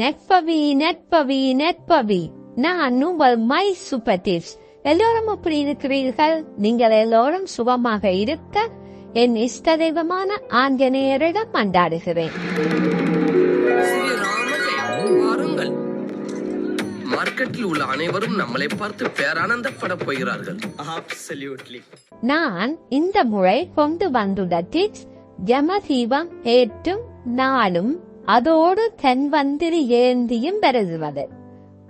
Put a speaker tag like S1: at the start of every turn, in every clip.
S1: நெற்பவி நெற்பவி நெற்பவி. நான் உங்கள் my super tips எல்லோரும் அப்படி இருக்கிறீர்கள்? நீங்கள் எல்லோரும் சுகமாக இருக்க என் இஷ்ட தெய்வமான ஆஞ்சநேயரிடம் மண்டாடுகிறேன்
S2: வாருங்கள். மார்க்கெட்டில் உள்ள அனைவரும் நம்மளை பார்த்து பேரானந்தப்பட போகிறார்கள்.
S1: நான் இந்த முறை கொண்டு வந்துள்ள டிப்ஸ் ஜமதீபம் ஏற்றும் நாளும் அதோடு தென்வந்திரி ஏந்தியும் பெருதுவது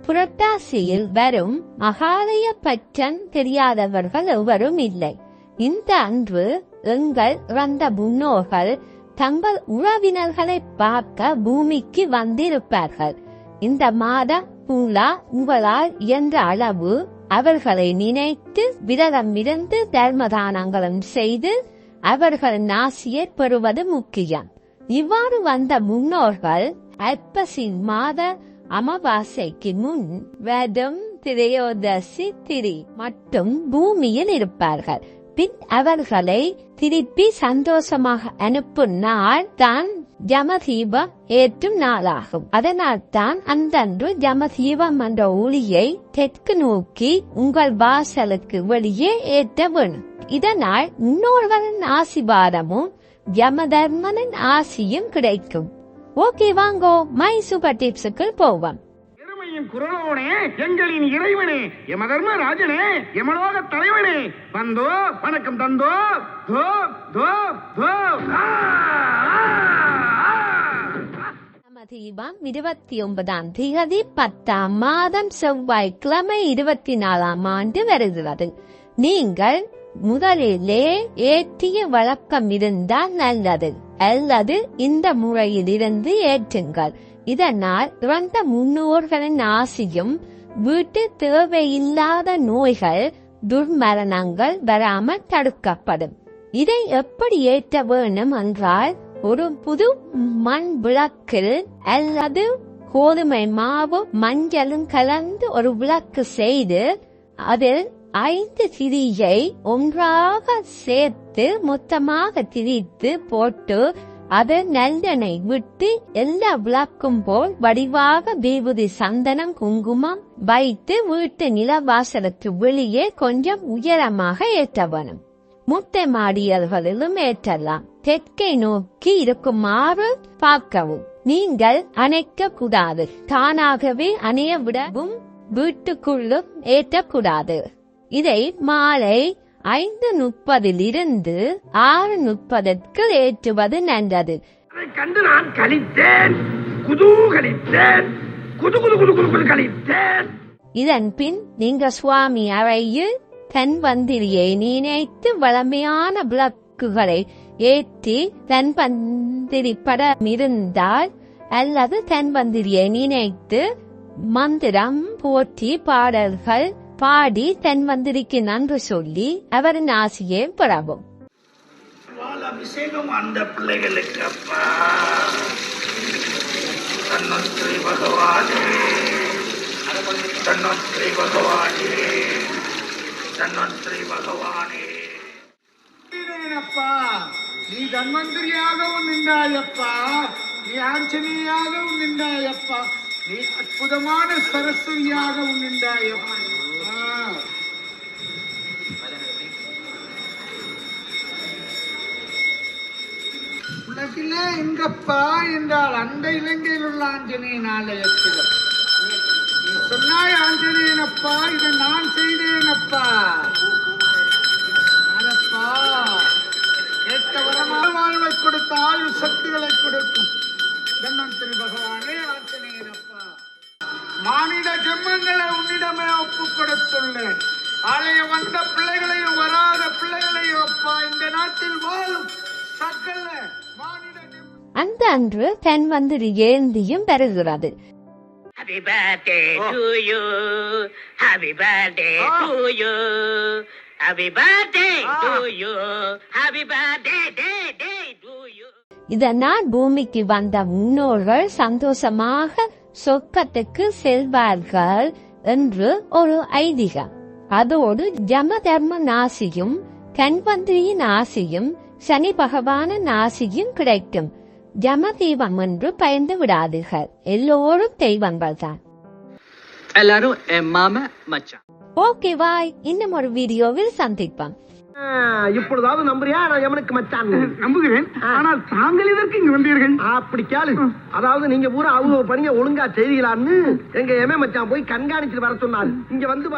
S1: புரட்டாசியில் வரும் மகாலய பற்றன் தெரியாதவர்கள் எவரும் இல்லை. இந்த அன்று எங்கள் இறந்த முன்னோர்கள் தங்கள் உறவினர்களை பார்க்க பூமிக்கு வந்திருப்பார்கள். இந்த மாத பூலா உங்களால் என்ற அளவு அவர்களை நினைத்து விரதமிருந்து தர்மதானங்களும் செய்து அவர்கள் நாசியை பெறுவது முக்கியம். இவ்வாறு வந்த முன்னோர்கள் ஐப்பசி மாத அமாவாசைக்கு முன் வேதம் திரையோதசி திரி மட்டும் பூமியில் இருப்பார்கள். பின் அவர்களை திருப்பி சந்தோஷமாக அனுப்பும் நாள் தான் ஜமதீபம் ஏற்றும் நாளாகும். அதனால் தான் அந்தன்று ஜமதீபம் என்ற ஒளியை தெற்கு நோக்கி உங்கள் வாசலுக்கு வெளியே ஏற்ற வேணும் இதனால் முன்னோர்களின் ஆசிர்வாதமும் யமதர்மனின் ஆசியும் கிடைக்கும். ஓகே வாங்கோ மை சூப்பர் டிப்ஸுக்கு போவோம்
S3: குரலோனே எங்களின் இறைவனே யமதர்ம ராஜனே யமலோக தலைவனே. வந்தோ வணக்கம் தந்தோ தோ தோ தோ.
S1: தீபம் இருபத்தி ஒன்பதாம் திகதி பத்தாம் மாதம் செவ்வாய்க்கிழமை இருபத்தி நாலாம் ஆண்டு வருகிறது. நீங்கள் முதலிலே ஏற்றிய வழக்கம் இருந்தால் நல்லது. அல்லது இந்த முறையில் இருந்து ஏற்றுங்கள். இதனால் இறந்த முன்னோர்களின் ஆசியும் வீட்டு தேவையில்லாத நோய்கள் துர்மரணங்கள் வராமல் தடுக்கப்படும். இதை எப்படி ஏற்ற வேண்டும் என்றால் ஒரு புது மண் விளக்கில் அல்லது கோதுமை மாவு மஞ்சளும் கலந்து ஒரு விளக்கு செய்து அதில் ஐந்து திரியை ஒன்றாக சேர்த்து மொத்தமாக திரித்து போட்டு அது நல்லெண்ணெய் விட்டு எல்லா விளக்கும் போல் வடிவாக விபூதி சந்தனம் குங்குமம் வைத்து வீட்டு நிலவாசலுக்கு வெளியே கொஞ்சம் உயரமாக ஏற்றவனும் முட்டை மாடியல்களிலும் ஏற்றலாம். தெற்கை நோக்கி இருக்குமாறு பார்க்கவும். நீங்கள் அணைக்க கூடாது தானாகவே அணைய விடவும் வீட்டுக்குள்ளும் ஏற்றக்கூடாது. இதை மாலை ஐந்து முப்பதிலிருந்து ஆறு முப்பதற்கு ஏற்றுவது
S3: அதைக் கண்டு நான் கழித்தேன் குதூகலித்தேன் குது குது குது குது குது கழித்தேன்
S1: இதன் பின் நீங்க சுவாமி அறையில் தன்வந்திரியை நினைத்து வளமையான விளக்குகளை ஏற்றி தன்வந்திரி படம் இருந்தால் அல்லது தன்வந்திரியை நினைத்து மந்திரம் போற்றி பாடல்கள் பாடி தன்வந்திரிக்கு நன்றி சொல்லி அவரின் ஆசையை பெறவும்.
S3: அபிஷேகம் அந்த பிள்ளைகளுக்கு அப்பா. தன்னொன்றை பகவானே. தன்னொன்றை பகவானே. தன்னொன்றை பகவானே. அப்பா நீ தன்வந்திரியாகவும் நின்றாயப்பா. நீ ஆஞ்சனியாகவும் நின்றாயப்பா. நீ அற்புதமான சரஸ்வதியாக நின்றாயப்பா உலகிலே எங்கப்பா என்றால் அந்த இலங்கையில் உள்ள ஆஞ்சநேயன் ஆலயத்தில் நீ சொன்னாய் ஆஞ்சநேயனப்பா இதை நான் செய்தேனப்பா. மானிட ஜென்மங்களை உன்னிடமே ஒப்பு கொடுத்துள்ளேன் ஆலய வந்த பிள்ளைகளையும் வராத பிள்ளைகளையும் அப்பா இந்த நாட்டில் வாழும் சகல மானிட
S1: அந்த அன்று தன்வந்திரி ஏந்தியும் பெறுகிறது
S4: Happy birthday to you. Happy birthday to you. Happy birthday to you. Happy birthday, day, day to you.
S1: இதனால் பூமிக்கு வந்த முன்னோர்கள் சந்தோஷமாக சொர்க்கத்துக்கு செல்வார்கள் என்று ஒரு ஐதீகம். அதோடு ஜம தர்ம நாசியும் கண்வந்திரியின் ஆசியும் சனி பகவானின் ஆசியும் கிடைக்கும். ஜம தெய்வம் என்று பயந்து விடாதீர்கள். எல்லோரும் தெய்வங்கள் தான்.
S5: எல்லாரும்
S1: ஓகே பாய். இன்னும் ஒரு வீடியோவில் சந்திப்போம்.
S6: இப்பொழுதாவது நம்புறியா? நான் எவனுக்கு மச்சான்?
S3: நம்புகிறேன். ஆனால் தாங்கள் இதற்கு இங்கு வந்தீர்கள்.
S6: அப்படி கேளு. அதாவது நீங்க பூரா அவங்க பணிய ஒழுங்கா செய்தீங்களான்னு எங்க எமே மச்சான் போய் கண்காணிச்சுட்டு வர சொன்னாரு. இங்க வந்து